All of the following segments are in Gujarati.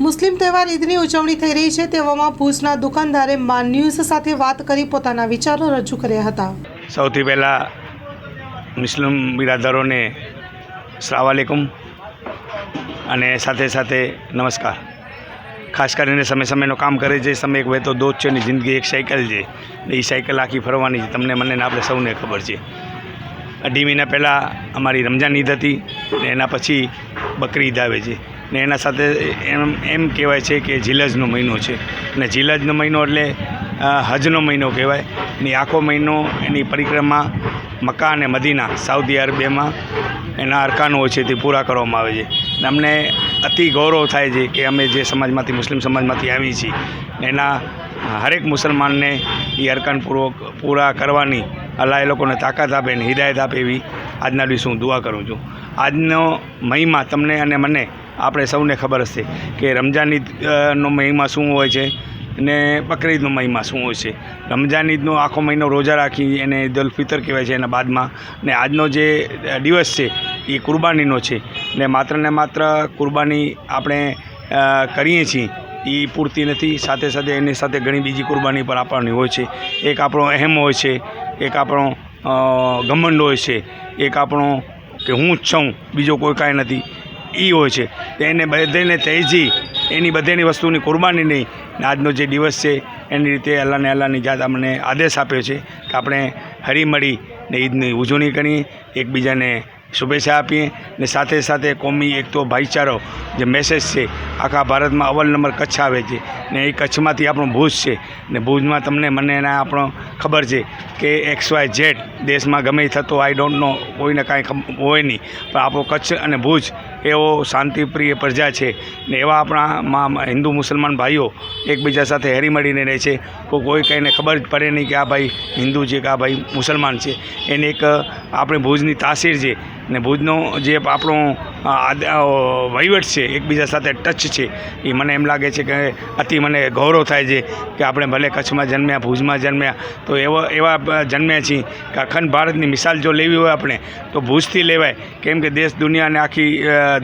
મુસ્લિમ તહેવાર ઈદની ઉજવણી થઈ રહી છે તેવામાં ભુજના દુકાનદારે મા ન્યૂઝ સાથે વાત કરી પોતાના વિચારો રજૂ કર્યા હતા. સૌથી પહેલાં મુસ્લિમ બિરાદરોને સલામ અને સાથે સાથે નમસ્કાર. ખાસ કરીને સમય સમયનું કામ કરે છે, સમય એક વહેતો દોધ છે ને જિંદગી એક સાયકલ છે. ને એ સાયકલ આખી ફરવાની છે, તમને મને આપણે સૌને ખબર છે. અઢી મહિના પહેલાં અમારી રમજાન ઈદ હતી ને એના પછી બકરી ઈદ આવે છે. ને એના સાથે એમ એમ કહેવાય છે કે જીલજનો મહિનો છે. ને જીલજનો મહિનો એટલે હજનો મહિનો કહેવાય. ને આખો મહિનો એની પરિક્રમા મક્કા અને મદીના, સાઉદી અરેબિયામાં એના અરકાનો હોય છે તે પૂરા કરવામાં આવે છે. ને અમને અતિ ગૌરવ થાય છે કે અમે જે સમાજમાંથી, મુસ્લિમ સમાજમાંથી આવીએ છીએ એના હરેક મુસલમાનને એ અરકાન પૂર્વક પૂરા કરવાની, અલ્લાહ એ લોકોને તાકાત આપે ને હિદાયત આપે એવી આજના દિવસે હું દુઆ કરું છું. આજનો મહિમા તમને અને મને આપણે સૌને ખબર હશે કે રમજાન ઈદ નો મહિમા શું હોય છે ને બકરીદનો મહિમા શું હોય છે. રમજાન ઈદનો આખો મહિનો રોજા રાખી એને ઈદ ફિતર કહેવાય છે એના બાદમાં. ને આજનો જે દિવસ છે એ કુરબાનીનો છે. ને માત્ર ને માત્ર કુરબાની આપણે કરીએ છીએ એ પૂરતી નથી. સાથે સાથે એની સાથે ઘણી બીજી કુરબાની પણ આપણની હોય છે. એક આપણો અહેમ હોય છે, એક આપણો ઘમંડ હોય છે, એક આપણો કે હું જ છું, બીજો કોઈ કાંઈ નથી. એ હોય છે. એને બધાને તેજી, એની બધેની વસ્તુની કુરબાની નહીં. આજનો જે દિવસ છે, એની રીતે અલ્લાહને અલ્લાહની જાત અમને આદેશ આપ્યો છે કે આપણે હળીમળી ને ઈદની ઉજવણી કરીએ, એકબીજાને શુભેચ્છા આપીએ ને સાથે સાથે કોમી એક તો ભાઈચારો, જે મેસેજ છે, આખા ભારતમાં અવ્વલ નંબર કચ્છ આવે છે ને એ કચ્છમાંથી આપણું ભુજ છે ને ભુજમાં તમને મને એના આપણો ખબર છે કે એક્સ વાય ઝેડ દેશમાં ગમે થતો આઈ ડોન્ટ નો કોઈને કાંઈ હોય નહીં. પણ આપણો કચ્છ અને ભુજ એવો શાંતિપ્રિય પ્રજા છે ને એવા આપણા હિન્દુ મુસલમાન ભાઈઓ એકબીજા સાથે હેરી મળીને રહે છે. કોઈ કોઈ કંઈને ખબર જ પડે નહીં કે આ ભાઈ હિન્દુ છે કે આ ભાઈ મુસલમાન છે. એને એક, આપણે ભુજની તાસીર છે ને ભુજનો જે આપણો વહીવટ છે, એકબીજા સાથે ટચ છે. એ મને એમ લાગે છે કે અતિ મને ગૌરવ થાય છે કે આપણે ભલે કચ્છમાં જન્મ્યા, ભુજમાં જન્મ્યા, તો એવા એવા જન્મ્યા છીએ કે અખંડ ભારતની મિસાલ જો લેવી હોય આપણે, તો ભુજથી લેવાય. કેમ કે દેશ દુનિયાને આખી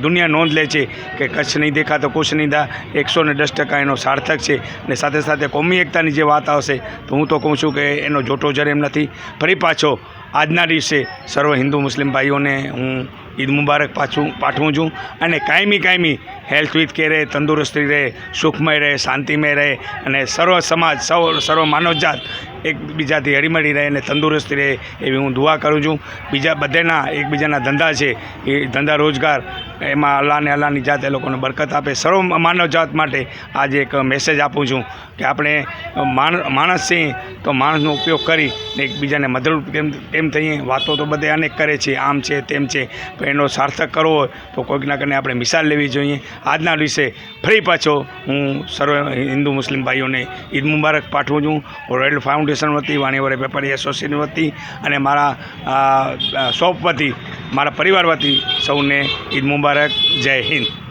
દુનિયા નોંધ લે છે કે કચ્છ નહીં દેખા તો કુછ નહીં દા, એકસો ને દસ ટકા એનો સાર્થક છે. ને સાથે સાથે કોમી એકતાની જે વાત આવશે, તો હું તો કહું છું કે એનો જોટો જર એમ નથી. ફરી પાછો આજના દિવસે સર્વ હિન્દુ મુસ્લિમ ભાઈઓને હું ઈદ મુબારક પાછું પાઠવું છું. અને કાયમી કાયમી હેલ્થ વિથ કે રહે, તંદુરસ્તી રહે, સુખમય રહે, શાંતિમય રહે. અને સર્વ સમાજ, સૌ, સર્વ માનવજાત એકબીજાથી હળીમળી રહે અને તંદુરસ્ત રહે એવી હું દુઆ કરું છું. બીજા બધેના એકબીજાના ધંધા છે એ ધંધા રોજગાર, એમાં અલ્લાહને અલ્લાહની જાત એ લોકોને બરકત આપે. સર્વ માનવજાત માટે આજે એક મેસેજ આપું છું કે આપણે માણ, માણસ છીએ તો માણસનો ઉપયોગ કરી ને એકબીજાને મદદરૂપ કેમ કેમ થઈએ? વાતો તો બધે અનેક કરે છે, આમ છે, તેમ છે. પણ એનો સાર્થક કરવો હોય તો કોઈકના કરીને આપણે મિસાલ લેવી જોઈએ. આજના દિવસે ફરી પાછો હું સર્વ હિન્દુ મુસ્લિમ ભાઈઓને ઈદ મુબારક પાઠવું છું. રોયલ ફાઉન્ડેશન વતી વાણીવરે વેપારી એસોસિએશન વતી અને મારા શોપ વતી, મારા પરિવાર વતી સૌને ઈદ મુબારક, જય હિન્દ.